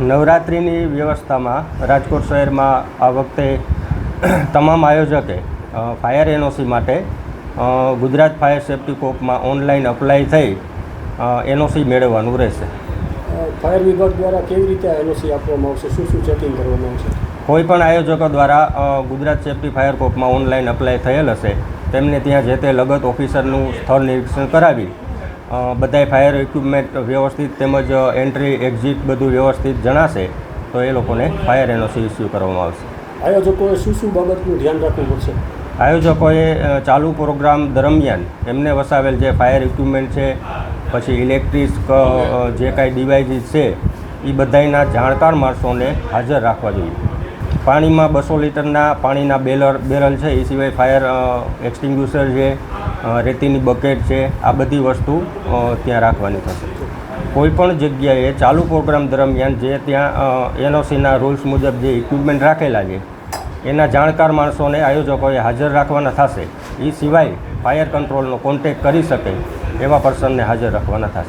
નવરાત્રિની વ્યવસ્થામાં રાજકોટ શહેરમાં આ વખતે તમામ આયોજકે ફાયર એનઓસી માટે ગુજરાત ફાયર સેફ્ટી કોપમાં ઓનલાઈન અપ્લાય થઈ એનઓસી મેળવવાનું રહેશે. ફાયર વિભાગ દ્વારા કેવી રીતે એનઓસી આપવામાં આવશે? શું શું ચેકિંગ કરવામાં આવશે? કોઈ પણ આયોજકો દ્વારા ગુજરાત સેફ્ટી ફાયર કોપમાં ઓનલાઈન અપ્લાય થયેલ હશે. તેમને ત્યાં જે તે લગત ઓફિસરનું સ્થળ નિરીક્ષણ કરાવી બધાય ફાયર ઇક્વિપમેન્ટ વ્યવસ્થિત તેમજ એન્ટ્રી એક્ઝિટ બધું વ્યવસ્થિત જણાશે તો એ લોકોને ફાયર એનઓસી ઇસ્યુ કરવામાં આવશે. આયોજકોએ શું શું બાબતનું ધ્યાન રાખવું પડશે? આયોજકોએ ચાલુ પ્રોગ્રામ દરમિયાન એમને વસાવેલ જે ફાયર ઇક્વિપમેન્ટ છે પછી ઇલેક્ટ્રિક જે કાંઈ ડિવાઇસીસ છે એ બધાયના જાણકાર માણસોને હાજર રાખવા જોઈએ. પાણીમાં બસો લીટરના પાણીના બેલર બેરલ છે એ સિવાય ફાયર એક્સટિંગ્યુશર છે રેતીની બકેટ છે, આ બધી વસ્તુ ત્યાં રાખવાની થશે. કોઈ પણ જગ્યાએ ચાલુ પ્રોગ્રામ દરમિયાન જે ત્યાં એનઓસીના રૂલ્સ મુજબ જે ઇક્વિપમેન્ટ રાખેલા છે, એના જાણકાર માણસોને આયોજકોએ હાજર રાખવાના થશે. એ સિવાય ફાયર કંટ્રોલનો કોન્ટેક કરી શકે એવા પર્સનને હાજર રાખવાના થશે.